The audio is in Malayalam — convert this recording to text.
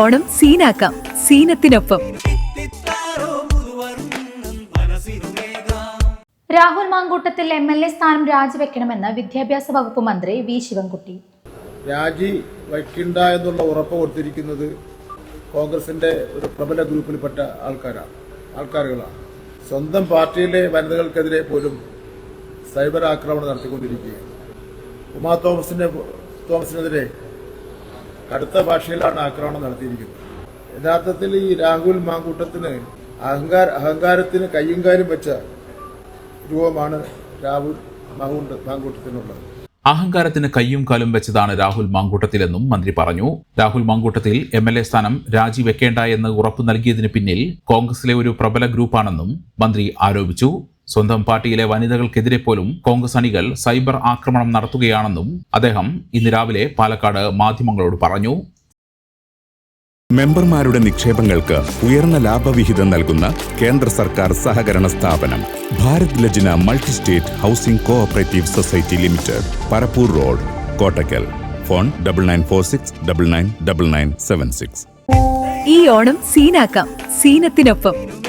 ഓണം സീനാക്കാം. സീനത്തിനൊപ്പം. Rahul Mankoottathil M L A സ്ഥാനം രാജിവെക്കണമെന്ന് വിദ്യാഭ്യാസ വകുപ്പ് മന്ത്രി വി ശിവൻകുട്ടി. രാജി വയ്ക്കണ്ട എന്നുള്ള ഉറപ്പ് കൊടുത്തിരിക്കുന്നത് കോൺഗ്രസിന്റെ ഒരു പ്രബല ഗ്രൂപ്പിൽപ്പെട്ട ആൾക്കാരാണ് ആൾക്കാരുകളാണ്. സ്വന്തം പാർട്ടിയിലെ വനിതകൾക്കെതിരെ പോലും സൈബർ ആക്രമണം നടത്തിക്കൊണ്ടിരിക്കുകയാണ്. ഉമാ തോമസിന്റെ തോമസിനെതിരെ കടുത്ത ഭാഷയിലാണ് ആക്രമണം നടത്തിയിരിക്കുന്നത്. യഥാർത്ഥത്തിൽ ഈ രാഹുൽ മാങ്കൂട്ടത്തിന് അഹങ്കാര അഹങ്കാരത്തിന് കയ്യും കാര്യം വെച്ച രൂപമാണ് രാഹുൽ മാങ്കൂട്ട മാങ്കൂട്ടത്തിനുള്ളത്. അഹങ്കാരത്തിന് കയ്യും കാലും വെച്ചതാണ് രാഹുൽ മാങ്കൂട്ടത്തിലെന്നും മന്ത്രി പറഞ്ഞു. Rahul Mankoottathil M L A സ്ഥാനം രാജിവെക്കേണ്ട എന്ന് ഉറപ്പു നൽകിയതിന് പിന്നിൽ കോൺഗ്രസിലെ ഒരു പ്രബല ഗ്രൂപ്പാണെന്നും മന്ത്രി ആരോപിച്ചു. സ്വന്തം പാർട്ടിയിലെ വനിതകൾക്കെതിരെ പോലും കോൺഗ്രസ് അണികൾ സൈബർ ആക്രമണം നടത്തുകയാണെന്നും അദ്ദേഹം ഇന്ന് രാവിലെ പാലക്കാട് മാധ്യമങ്ങളോട് പറഞ്ഞു. മെമ്പർമാരുടെ നിക്ഷേപങ്ങൾക്ക് ഉയർന്ന ലാഭവിഹിതം നൽകുന്ന കേന്ദ്ര സർക്കാർ സഹകരണ സ്ഥാപനം Bharat Lajna multi state housing cooperative society limited Parappur road Kottakkal. Phone double nine four six double nine double nine seven six ഈ ഓണം സീനാക്കാം. സീനത്തിനൊപ്പം.